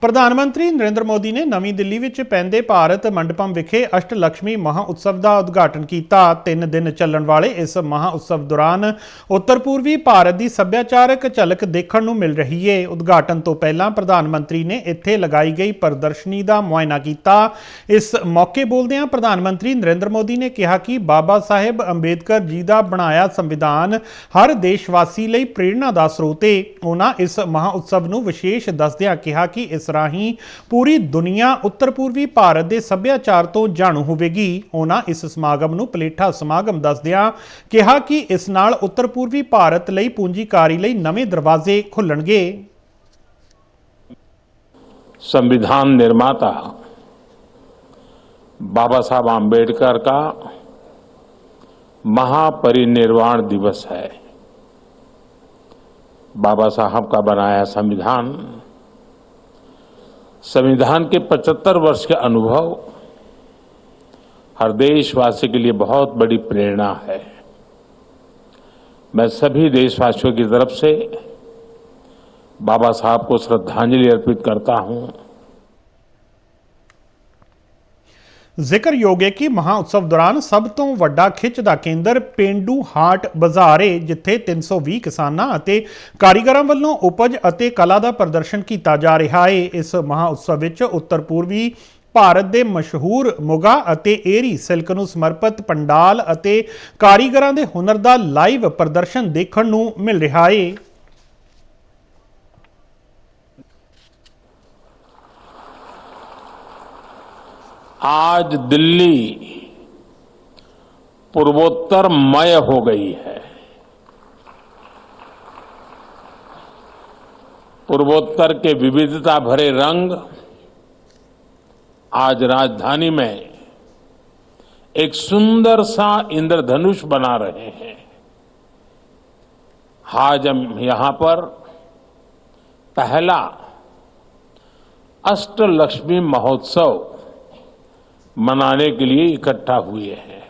ਪ੍ਰਧਾਨ ਮੰਤਰੀ ਨਰਿੰਦਰ ਮੋਦੀ ਨੇ ਨਵੀਂ ਦਿੱਲੀ ਵਿੱਚ ਪੈਂਦੇ ਭਾਰਤ ਮੰਡਪਮ ਵਿਖੇ ਅਸ਼ਟ ਲక్ష్ਮੀ ਮਹਾ ਉਤਸਵ ਦਾ ਉਦਘਾਟਨ ਕੀਤਾ। ਤਿੰਨ ਦਿਨ ਚੱਲਣ ਵਾਲੇ ਇਸ ਮਹਾ ਉਤਸਵ ਦੌਰਾਨ ਉੱਤਰ ਪੂਰਬੀ ਭਾਰਤ ਦੀ ਸੱਭਿਆਚਾਰਕ ਝਲਕ ਦੇਖਣ ਨੂੰ ਮਿਲ ਰਹੀ ਏ। ਉਦਘਾਟਨ ਤੋਂ ਪਹਿਲਾਂ ਪ੍ਰਧਾਨ ਮੰਤਰੀ ਨੇ ਇੱਥੇ ਲਗਾਈ ਗਈ ਪ੍ਰਦਰਸ਼ਨੀ ਦਾ ਮੁਆਇਨਾ ਕੀਤਾ। ਇਸ ਮੌਕੇ ਬੋਲਦਿਆਂ ਪ੍ਰਧਾਨ ਮੰਤਰੀ ਨਰਿੰਦਰ ਮੋਦੀ ਨੇ ਕਿਹਾ ਕਿ ਬਾਬਾ ਸਾਹਿਬ ਅੰਬੇਦਕਰ ਜੀ ਦਾ ਬਣਾਇਆ ਸੰਵਿਧਾਨ ਹਰ ਦੇਸ਼ਵਾਸੀ ਲਈ ਪ੍ਰੇਰਣਾ ਦਾ ਸਰੋਤ ਏ। ਉਹਨਾਂ ਇਸ ਮਹਾ ਉਤਸਵ ਨੂੰ ਵਿਸ਼ੇਸ਼ ਦੱਸਦਿਆਂ ਕਿਹਾ ਕਿ ਇਸ ਰਾਹੀਂ ਪੂਰੀ ਦੁਨੀਆ ਉੱਤਰ ਪੂਰਬੀ ਭਾਰਤ ਦੇ ਸੱਭਿਆਚਾਰ ਤੋਂ ਜਾਣੂ ਹੋਵੇਗੀ ਉਹਨਾਂ ਇਸ ਸਮਾਗਮ ਨੂੰ ਪਲੇਠਾ ਸਮਾਗਮ ਦੱਸਦਿਆਂ ਕਿਹਾ ਕਿ ਇਸ ਨਾਲ ਉੱਤਰ ਪੂਰਬੀ ਭਾਰਤ ਲਈ ਪੂੰਜੀਕਾਰੀ ਲਈ ਨਵੇਂ ਦਰਵਾਜ਼ੇ ਖੁੱਲਣਗੇ संविधान निर्माता बाबा साहब आम्बेडकर का महापरिनिर्वाण दिवस है बाबा साहब का बनाया संविधान संविधान के 75 वर्ष के अनुभव हर देशवासी के लिए बहुत बड़ी प्रेरणा है। मैं सभी देशवासियों की तरफ़ से बाबा साहब को श्रद्धांजलि अर्पित करता हूँ। ਜ਼ਿਕਰਯੋਗ ਹੈ ਕਿ ਮਹਾ ਉਤਸਵ ਦੌਰਾਨ ਸਭ ਤੋਂ ਵੱਡਾ ਖਿੱਚ ਦਾ ਕੇਂਦਰ ਪਿੰਡੂ ਹਾਟ ਬਾਜ਼ਾਰ ਹੈ ਜਿੱਥੇ 320 ਕਿਸਾਨਾਂ ਅਤੇ ਕਾਰੀਗਰਾਂ ਵੱਲੋਂ ਉਪਜ ਅਤੇ ਕਲਾ ਦਾ ਪ੍ਰਦਰਸ਼ਨ ਕੀਤਾ ਜਾ ਰਿਹਾ ਹੈ ਇਸ ਮਹਾ ਉਤਸਵ ਵਿੱਚ ਉੱਤਰ ਪੂਰਬੀ ਭਾਰਤ ਦੇ ਮਸ਼ਹੂਰ ਮੁਗਾ ਅਤੇ ਏਰੀ ਸਿਲਕ ਨੂੰ ਸਮਰਪਿਤ ਪੰਡਾਲ ਅਤੇ ਕਾਰੀਗਰਾਂ ਦੇ ਹੁਨਰ ਦਾ ਲਾਈਵ ਪ੍ਰਦਰਸ਼ਨ ਦੇਖਣ ਨੂੰ ਮਿਲ ਰਿਹਾ ਹੈ आज दिल्ली पूर्वोत्तर मय हो गई है। पूर्वोत्तर के विविधता भरे रंग आज राजधानी में एक सुंदर सा इंद्रधनुष बना रहे हैं। आज हम यहाँ पर पहला अष्टलक्ष्मी महोत्सव मनाने के लिए इकट्ठा हुए हैं